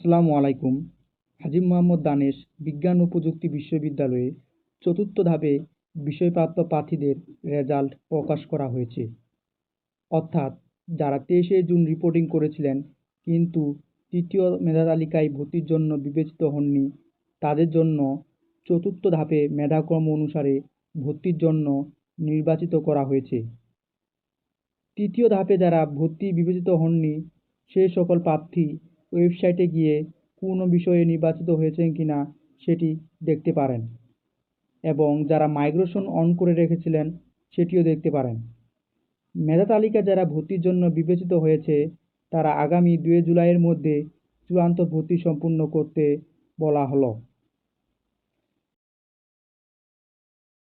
আসসালামু আলাইকুম। হাজী মোহাম্মদ দানেশ বিজ্ঞান ও প্রযুক্তি বিশ্ববিদ্যালয়ে চতুর্থ ধাপে বিষয়প্রাপ্ত প্রার্থীদের রেজাল্ট প্রকাশ করা হয়েছে। অর্থাৎ যারা তেইশে জুন রিপোর্টিং করেছিলেন কিন্তু তৃতীয় মেধা তালিকায় ভর্তির জন্য বিবেচিত হননি, তাদের জন্য চতুর্থ ধাপে মেধাক্রম অনুসারে ভর্তির জন্য নির্বাচিত করা হয়েছে। তৃতীয় ধাপে যারা ভর্তি বিবেচিত হননি, সে সকল প্রার্থী ওয়েবসাইটে গিয়ে কোনো বিষয়ে নির্বাচিত হয়েছেন কি না সেটি দেখতে পারেন এবং যারা মাইগ্রেশন অন করে রেখেছিলেন সেটিও দেখতে পারেন। মেধা তালিকা যারা ভর্তির জন্য বিবেচিত হয়েছে, তারা আগামী দুই জুলাইয়ের মধ্যে চূড়ান্ত ভর্তি সম্পূর্ণ করতে বলা হলো।